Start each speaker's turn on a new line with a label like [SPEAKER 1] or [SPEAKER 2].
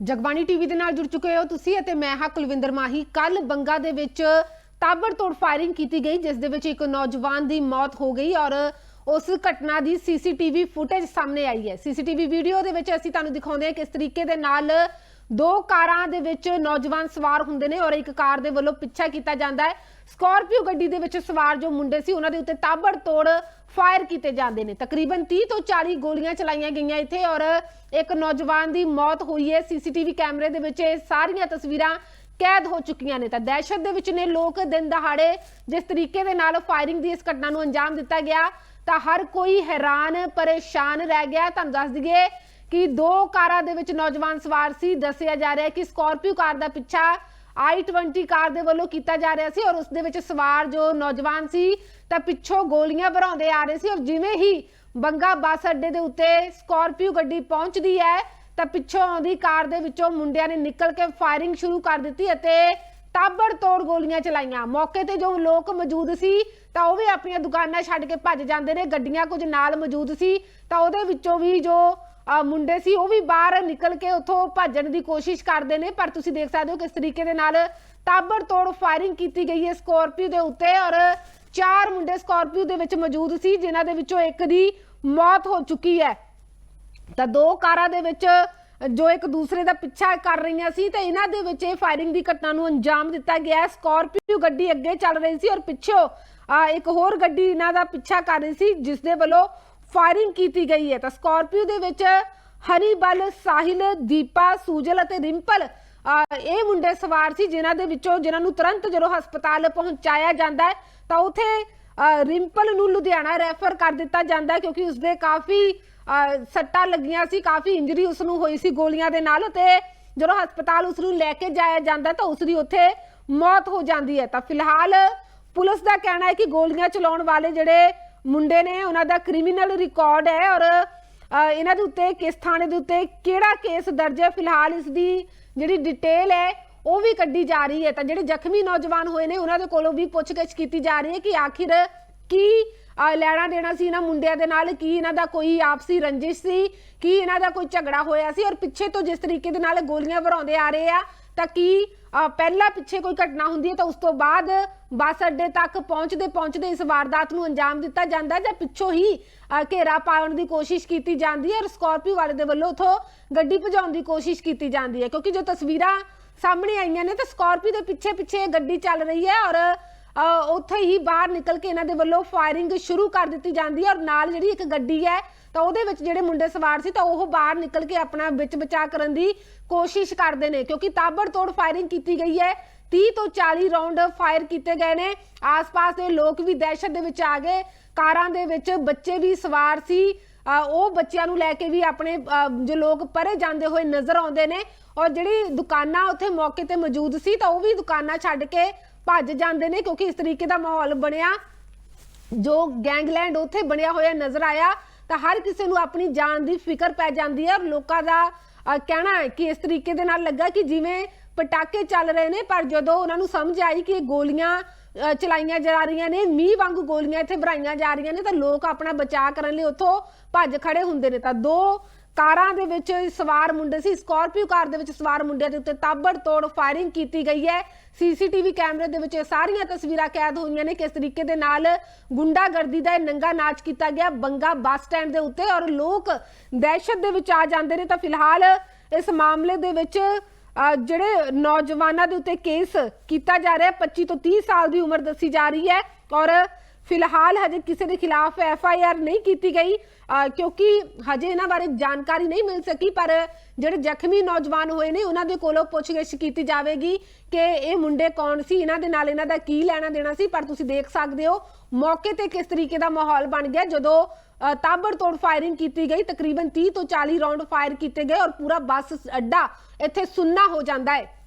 [SPEAKER 1] Jagbani TV ਦੇ ਨਾਲ ਜੁੜ ਚੁੱਕੇ ਹੋ ਤੁਸੀਂ ਅਤੇ ਮੈਂ ਹਾਂ ਕੁਲਵਿੰਦਰ ਮਾਹੀ। ਕੱਲ ਬੰਗਾ ਦੇ ਵਿੱਚ ਤਾਬੜਤੋੜ ਫਾਇਰਿੰਗ ਕੀਤੀ ਗਈ, ਜਿਸ ਦੇ ਵਿੱਚ ਇੱਕ ਨੌਜਵਾਨ ਦੀ ਮੌਤ ਹੋ ਗਈ ਔਰ ਉਸ ਘਟਨਾ ਦੀ ਸੀਸੀਟੀਵੀ ਫੁਟੇਜ ਸਾਹਮਣੇ ਆਈ ਹੈ। ਸੀਸੀਟੀਵੀ ਵੀਡੀਓ ਦੇ ਵਿੱਚ ਅਸੀਂ ਤੁਹਾਨੂੰ ਦਿਖਾਉਂਦੇ ਹਾਂ ਕਿਸ ਤਰੀਕੇ ਦੇ ਨਾਲ ਦੋ ਕਾਰਾਂ ਦੇ ਵਿੱਚ ਨੌਜਵਾਨ ਸਵਾਰ ਹੁੰਦੇ ਨੇ ਔਰ ਇੱਕ ਕਾਰ ਦੇ ਵੱਲੋਂ ਪਿੱਛਾ ਕੀਤਾ ਜਾਂਦਾ ਹੈ। ਸਕਾਰਪੀਓ ਗੱਡੀ ਦੇ ਵਿੱਚ ਸਵਾਰ ਜੋ ਮੁੰਡੇ ਸੀ, ਉਹਨਾਂ ਦੇ ਉੱਤੇ ਤਾਬੜਤੋੜ ਫਾਇਰ ਕੀਤੇ ਜਾਂਦੇ ਨੇ। ਤਕਰੀਬਨ 30 ਤੋਂ 40 ਗੋਲੀਆਂ ਚਲਾਈਆਂ ਗਈਆਂ ਇੱਥੇ ਔਰ ਇੱਕ ਨੌਜਵਾਨ ਦੀ ਮੌਤ ਹੋਈ ਹੈ। ਸੀਸੀਟੀਵੀ ਕੈਮਰੇ ਦੇ ਵਿੱਚ ਇਹ ਸਾਰੀਆਂ ਤਸਵੀਰਾਂ ਕੈਦ ਹੋ ਚੁੱਕੀਆਂ ਨੇ। ਤਾਂ ਦਹਿਸ਼ਤ ਦੇ ਵਿੱਚ ਨੇ ਲੋਕ ਦਿਨ ਦਹਾੜੇ ਜਿਸ ਤਰੀਕੇ ਦੇ ਨਾਲ ਫਾਇਰਿੰਗ ਦੀ ਇਸ ਘਟਨਾ ਨੂੰ ਅੰਜਾਮ ਦਿੱਤਾ ਗਿਆ, ਤਾਂ ਹਰ ਕੋਈ ਹੈਰਾਨ, ਪਰੇਸ਼ਾਨ ਰਹਿ ਗਿਆ। ਤੁਹਾਨੂੰ ਦੱਸ ਦਈਏ ਕਿ ਦੋ ਕਾਰਾਂ ਦੇ ਵਿੱਚ ਨੌਜਵਾਨ ਸਵਾਰ ਸੀ। ਦੱਸਿਆ ਜਾ ਰਿਹਾ ਹੈ ਕਿ ਸਕਾਰਪੀਓ ਕਾਰ ਦਾ ਪਿੱਛਾ i20 ਕਾਰ ਦੇ ਵੱਲੋਂ ਕੀਤਾ ਜਾ ਰਿਹਾ ਸੀ ਔਰ ਉਸ ਦੇ ਵਿੱਚ ਸਵਾਰ ਜੋ ਨੌਜਵਾਨ ਸੀ, ਤਾਂ ਪਿੱਛੋਂ ਗੋਲੀਆਂ ਭਰਾਉਂਦੇ ਆ ਰਹੇ ਸੀ ਔਰ ਜਿਵੇਂ ਹੀ ਬੰਗਾ ਬੱਸ ਅੱਡੇ ਦੇ ਉੱਤੇ ਸਕਾਰਪੀਓ ਗੱਡੀ ਪਹੁੰਚਦੀ ਹੈ, ਤਾਂ ਪਿੱਛੋਂ ਆਉਂਦੀ ਕਾਰ ਦੇ ਵਿੱਚੋਂ ਮੁੰਡਿਆਂ ਨੇ ਨਿਕਲ ਕੇ ਫਾਇਰਿੰਗ ਸ਼ੁਰੂ ਕਰ ਦਿੱਤੀ ਅਤੇ ਤਾਬੜਤੋੜ ਗੋਲੀਆਂ ਚਲਾਈਆਂ। ਮੌਕੇ ਤੇ ਜੋ ਲੋਕ ਮੌਜੂਦ ਸੀ, ਤਾਂ ਉਹ ਵੀ ਆਪਣੀਆਂ ਦੁਕਾਨਾਂ ਛੱਡ ਕੇ ਭੱਜ ਜਾਂਦੇ ਨੇ। ਗੱਡੀਆਂ ਕੁਝ ਨਾਲ ਮੌਜੂਦ ਸੀ, ਤਾਂ ਉਹਦੇ ਵਿੱਚੋਂ ਵੀ ਜੋ ਮੁੰਡੇ ਸੀ, ਉਹ ਵੀ ਬਾਹਰ ਨਿਕਲ ਕੇ ਉੱਥੋਂ ਭੱਜਣ ਦੀ ਕੋਸ਼ਿਸ਼ ਕਰਦੇ ਨੇ। ਪਰ ਤੁਸੀਂ ਦੇਖ ਸਕਦੇ ਹੋ ਕਿਸ ਤਰੀਕੇ ਦੇ ਨਾਲ ਤਾਬੜਤੋੜ ਫਾਇਰਿੰਗ ਕੀਤੀ ਗਈ ਹੈ ਸਕੋਰਪੀਓ ਦੇ ਉੱਤੇ। ਔਰ ਚਾਰ ਮੁੰਡੇ ਸਕੋਰਪੀਓ ਦੇ ਵਿੱਚ ਮੌਜੂਦ ਸੀ, ਜਿਨ੍ਹਾਂ ਦੇ ਵਿੱਚੋਂ ਇੱਕ ਦੀ ਮੌਤ ਹੋ ਚੁੱਕੀ ਹੈ। ਤਾਂ ਦੋ ਕਾਰਾਂ ਦੇ ਵਿੱਚ ਜੋ ਇੱਕ ਦੂਸਰੇ ਦਾ ਪਿੱਛਾ ਕਰ ਰਹੀਆਂ ਸੀ ਤੇ ਇਹਨਾਂ ਦੇ ਵਿੱਚ ਇਹ ਫਾਇਰਿੰਗ ਦੀ ਘਟਨਾ ਨੂੰ ਅੰਜਾਮ ਦਿੱਤਾ ਗਿਆ ਸਕਾਰਪੀਓ ਗੱਡੀ ਅੱਗੇ ਚੱਲ ਰਹੀ ਸੀ ਔਰ ਪਿੱਛੋਂ ਇੱਕ ਹੋਰ ਗੱਡੀ ਇਹਨਾਂ ਦਾ ਪਿੱਛਾ ਕਰ ਰਹੀ ਸੀ ਜਿਸ ਦੇ ਵੱਲੋਂ ਫਾਇਰਿੰਗ ਕੀਤੀ ਗਈ ਹੈ। ਤਾਂ ਸਕਾਰਪੀਓ ਦੇ ਵਿੱਚ ਹਰੀਬਲ ਸਾਹਿਲ ਦੀਪਾ ਸੂਜਲ ਅਤੇ ਰਿੰਪਲ ਆ, ਇਹ ਮੁੰਡੇ ਸਵਾਰ ਸੀ ਜਿਨ੍ਹਾਂ ਦੇ ਵਿੱਚੋਂ ਜਿਨ੍ਹਾਂ ਨੂੰ ਤੁਰੰਤ ਜਦੋਂ ਹਸਪਤਾਲ ਪਹੁੰਚਾਇਆ ਜਾਂਦਾ ਹੈ ਤਾਂ ਉਥੇ ਰਿੰਪਲ ਨੂੰ ਲੁਧਿਆਣਾ ਰੈਫਰ ਕਰ ਦਿੱਤਾ ਜਾਂਦਾ ਹੈ ਕਿਉਂਕਿ ਉਸਦੇ ਕਾਫੀ ਸੱਟਾਂ ਲੱਗੀਆਂ ਸੀ, ਕਾਫੀ ਇੰਜਰੀ ਉਸ ਨੂੰ ਹੋਈ ਸੀ ਗੋਲੀਆਂ ਦੇ ਨਾਲ ਤੇ ਜਦੋਂ ਹਸਪਤਾਲ ਉਸ ਨੂੰ ਲੈ ਕੇ ਜਾਇਆ ਜਾਂਦਾ ਤਾਂ ਉਸ ਦੀ ਉੱਥੇ ਮੌਤ ਹੋ ਜਾਂਦੀ ਹੈ। ਤਾਂ ਫਿਲਹਾਲ ਪੁਲਿਸ ਦਾ ਕਹਿਣਾ ਹੈ ਕਿ ਗੋਲੀਆਂ ਚਲਾਉਣ ਵਾਲੇ ਜਿਹੜੇ ਮੁੰਡੇ ਨੇ, ਉਹਨਾਂ ਦਾ ਕ੍ਰਿਮੀਨਲ ਰਿਕਾਰਡ ਹੈ ਔਰ ਇਹਨਾਂ ਦੇ ਉੱਤੇ ਕਿਸ ਥਾਣੇ ਦੇ ਉੱਤੇ ਕਿਹੜਾ ਕੇਸ ਦਰਜ ਹੈ, ਫਿਲਹਾਲ ਇਸ ਦੀ ਜਿਹੜੀ ਡਿਟੇਲ ਹੈ, ਉਹ ਵੀ ਕੱਢੀ ਜਾ ਰਹੀ ਹੈ। ਤਾਂ ਜਿਹੜੇ ਜ਼ਖਮੀ ਨੌਜਵਾਨ ਹੋਏ ਨੇ, ਉਹਨਾਂ ਦੇ ਕੋਲੋਂ ਵੀ ਪੁੱਛਗਿੱਛ ਕੀਤੀ ਜਾ ਰਹੀ ਹੈ ਕਿ ਆਖਿਰ ਕੀ ਲੈਣਾ ਦੇਣਾ ਸੀ ਇਹਨਾਂ ਮੁੰਡਿਆਂ ਦੇ ਨਾਲ, ਕੀ ਇਹਨਾਂ ਦਾ ਕੋਈ ਆਪਸੀ ਰੰਜਿਸ਼ ਸੀ, ਕੀ ਇਹਨਾਂ ਦਾ ਕੋਈ ਝਗੜਾ ਹੋਇਆ ਸੀ ਔਰ ਪਿੱਛੇ ਤੋਂ ਜਿਸ ਤਰੀਕੇ ਦੇ ਨਾਲ ਗੋਲੀਆਂ ਭਰਾਉਂਦੇ ਆ ਰਹੇ ਆ, ਤਾਂ ਕੀ ਪਹਿਲਾਂ ਪਿੱਛੇ ਕੋਈ ਘਟਨਾ ਹੁੰਦੀ ਹੈ ਤਾਂ ਉਸ ਤੋਂ ਬਾਅਦ ਬੱਸ ਅੱਡੇ ਤੱਕ ਪਹੁੰਚਦੇ ਪਹੁੰਚਦੇ ਇਸ ਵਾਰਦਾਤ ਨੂੰ ਅੰਜਾਮ ਦਿੱਤਾ ਜਾਂਦਾ ਜਾਂ ਪਿੱਛੋਂ ਹੀ ਘੇਰਾ ਪਾਉਣ ਦੀ ਕੋਸ਼ਿਸ਼ ਕੀਤੀ ਜਾਂਦੀ ਹੈ ਔਰ ਸਕਾਰਪੀਓ ਵਾਲੇ ਦੇ ਵੱਲੋਂ ਉਥੋਂ ਗੱਡੀ ਭਜਾਉਣ ਦੀ ਕੋਸ਼ਿਸ਼ ਕੀਤੀ ਜਾਂਦੀ ਹੈ ਕਿਉਂਕਿ ਜੋ ਤਸਵੀਰਾਂ ਸਾਹਮਣੇ ਆਈਆਂ ਨੇ ਤਾਂ ਸਕਾਰਪੀਓ ਦੇ ਪਿੱਛੇ ਪਿੱਛੇ ਗੱਡੀ ਚੱਲ ਰਹੀ ਹੈ ਔਰ ਉੱਥੇ ਹੀ ਬਾਹਰ ਨਿਕਲ ਕੇ ਇਹਨਾਂ ਦੇ ਵੱਲੋਂ ਫਾਇਰਿੰਗ ਸ਼ੁਰੂ ਕਰ ਦਿੱਤੀ ਜਾਂਦੀ ਹੈ ਔਰ ਨਾਲ ਜਿਹੜੀ ਇੱਕ ਗੱਡੀ ਹੈ, ਤਾਂ ਉਹਦੇ ਵਿੱਚ ਜਿਹੜੇ ਮੁੰਡੇ ਸਵਾਰ ਸੀ ਤਾਂ ਉਹ ਬਾਹਰ ਨਿਕਲ ਕੇ ਆਪਣਾ ਵਿੱਚ ਬਚਾ ਕਰਨ ਦੀ ਕੋਸ਼ਿਸ਼ ਕਰਦੇ ਨੇ ਕਿਉਂਕਿ ਤਾਬੜਤੋੜ ਫਾਇਰਿੰਗ ਕੀਤੀ ਗਈ ਹੈ। 30 ਤੋਂ 40 ਰਾਉਂਡ ਫਾਇਰ ਕੀਤੇ ਗਏ ਨੇ। ਆਸ-ਪਾਸ ਦੇ ਲੋਕ ਵੀ ਦਹਿਸ਼ਤ ਦੇ ਵਿੱਚ ਆ ਗਏ। ਕਾਰਾਂ ਦੇ ਵਿੱਚ ਬੱਚੇ ਵੀ ਸਵਾਰ ਸੀ। ਉਹ ਬੱਚਿਆਂ ਨੂੰ ਲੈ ਕੇ ਵੀ ਆਪਣੇ ਜੋ ਲੋਕ ਪਰੇ ਜਾਂਦੇ ਹੋਏ ਨਜ਼ਰ ਆਉਂਦੇ ਨੇ ਔਰ ਜਿਹੜੀ ਦੁਕਾਨਾਂ ਉੱਥੇ ਮੌਕੇ ਤੇ ਮੌਜੂਦ ਸੀ ਤਾਂ ਉਹ ਵੀ ਦੁਕਾਨਾਂ ਛੱਡ ਕੇ ਭੱਜ ਜਾਂਦੇ ਨੇ ਕਿਉਂਕਿ ਇਸ ਤਰੀਕੇ ਦਾ ਮਾਹੌਲ ਬਣਿਆ। ਜੋ ਗੈਂਗਲੈਂਡ ਉੱਥੇ ਬਣਿਆ ਹੋਇਆ ਨਜ਼ਰ ਆਇਆ ਤਾਂ ਹਰ ਕਿਸੇ ਨੂੰ ਆਪਣੀ ਜਾਨ ਦੀ ਫਿਕਰ ਪੈ ਜਾਂਦੀ ਹੈ। ਔਰ ਲੋਕਾਂ ਦਾ ਕਹਿਣਾ ਹੈ ਕਿ ਇਸ ਤਰੀਕੇ ਦੇ ਨਾਲ ਲੱਗਾ ਕਿ ਜਿਵੇਂ ਪਟਾਕੇ ਚੱਲ ਰਹੇ ਨੇ, ਪਰ ਜਦੋਂ ਉਹਨਾਂ ਨੂੰ ਸਮਝ ਆਈ ਕਿ ਇਹ ਗੋਲੀਆਂ ਚਲਾਈਆਂ ਜਾ ਰਹੀਆਂ ਨੇ, ਮੀਂਹ ਵਾਂਗੂ ਗੋਲੀਆਂ ਇੱਥੇ ਭਰਾਈਆਂ ਜਾ ਰਹੀਆਂ ਨੇ, ਤਾਂ ਲੋਕ ਆਪਣਾ ਬਚਾਅ ਕਰਨ ਲਈ ਉੱਥੋਂ ਭੱਜ ਖੜੇ ਹੁੰਦੇ ਨੇ। ਤਾਂ ਦੋ ਕਾਰਾਂ ਦੇ ਵਿੱਚ ਸਵਾਰ ਮੁੰਡੇ ਸੀ, ਸਕਾਰਪੀਓ ਕਾਰ ਦੇ ਵਿੱਚ ਸਵਾਰ ਮੁੰਡਿਆਂ ਦੇ ਉੱਤੇ ਤਾਬੜਤੋੜ ਫਾਇਰਿੰਗ ਕੀਤੀ ਗਈ ਹੈ। ਸੀਸੀਟੀਵੀ ਕੈਮਰੇ ਦੇ ਵਿੱਚ ਇਹ ਸਾਰੀਆਂ ਤਸਵੀਰਾਂ ਕੈਦ ਹੋਈਆਂ ਨੇ ਕਿਸ ਤਰੀਕੇ ਦੇ ਨਾਲ ਗੁੰਡਾਗਰਦੀ ਦਾ ਇਹ ਨੰਗਾ ਨਾਚ ਕੀਤਾ ਗਿਆ ਬੰਗਾ ਬੱਸ ਸਟੈਂਡ ਦੇ ਉੱਤੇ ਔਰ ਲੋਕ ਦਹਿਸ਼ਤ ਦੇ ਵਿੱਚ ਆ ਜਾਂਦੇ ਨੇ। ਤਾਂ ਫਿਲਹਾਲ ਇਸ ਮਾਮਲੇ ਦੇ ਵਿੱਚ ਅ, ਜਿਹੜੇ ਨੌਜਵਾਨਾਂ ਦੇ ਉੱਤੇ ਕੇਸ ਕੀਤਾ ਜਾ ਰਿਹਾ ਹੈ 25 ਤੋਂ 30 ਸਾਲ ਦੀ ਉਮਰ ਦੱਸੀ ਜਾ ਰਹੀ ਹੈ ਔਰ ਫਿਲਹਾਲ ਹਜੇ ਕਿਸੇ ਦੇ ਖਿਲਾਫ ਐਫ ਆਈ ਆਰ ਨਹੀਂ ਕੀਤੀ ਗਈ ਅ, ਕਿਉਂਕਿ ਹਜੇ ਇਹਨਾਂ ਬਾਰੇ ਜਾਣਕਾਰੀ ਨਹੀਂ ਮਿਲ ਸਕੀ ਪਰ ਜਿਹੜੇ ਜ਼ਖਮੀ ਨੌਜਵਾਨ ਹੋਏ ਨੇ ਉਹਨਾਂ ਦੇ ਕੋਲੋਂ ਪੁੱਛਗਿੱਛ ਕੀਤੀ ਜਾਵੇਗੀ ਕਿ ਇਹ ਮੁੰਡੇ ਕੌਣ ਸੀ ਇਹਨਾਂ ਦੇ ਨਾਲ ਇਹਨਾਂ ਦਾ ਕੀ ਲੈਣਾ ਦੇਣਾ ਸੀ ਪਰ ਤੁਸੀਂ ਦੇਖ ਸਕਦੇ ਹੋ ਮੌਕੇ ਤੇ ਕਿਸ ਤਰੀਕੇ ਦਾ ਮਾਹੌਲ ਬਣ ਗਿਆ ਜਦੋਂ ਤਾਬੜਤੋੜ ਫਾਇਰਿੰਗ ਕੀਤੀ ਗਈ, ਤਕਰੀਬਨ 30 ਤੋਂ 40 ਰਾਉਂਡ ਫਾਇਰ ਕੀਤੇ ਗਏ ਔਰ ਪੂਰਾ ਬੱਸ ਅੱਡਾ ਇੱਥੇ ਸੁੰਨਾ ਹੋ ਜਾਂਦਾ ਹੈ।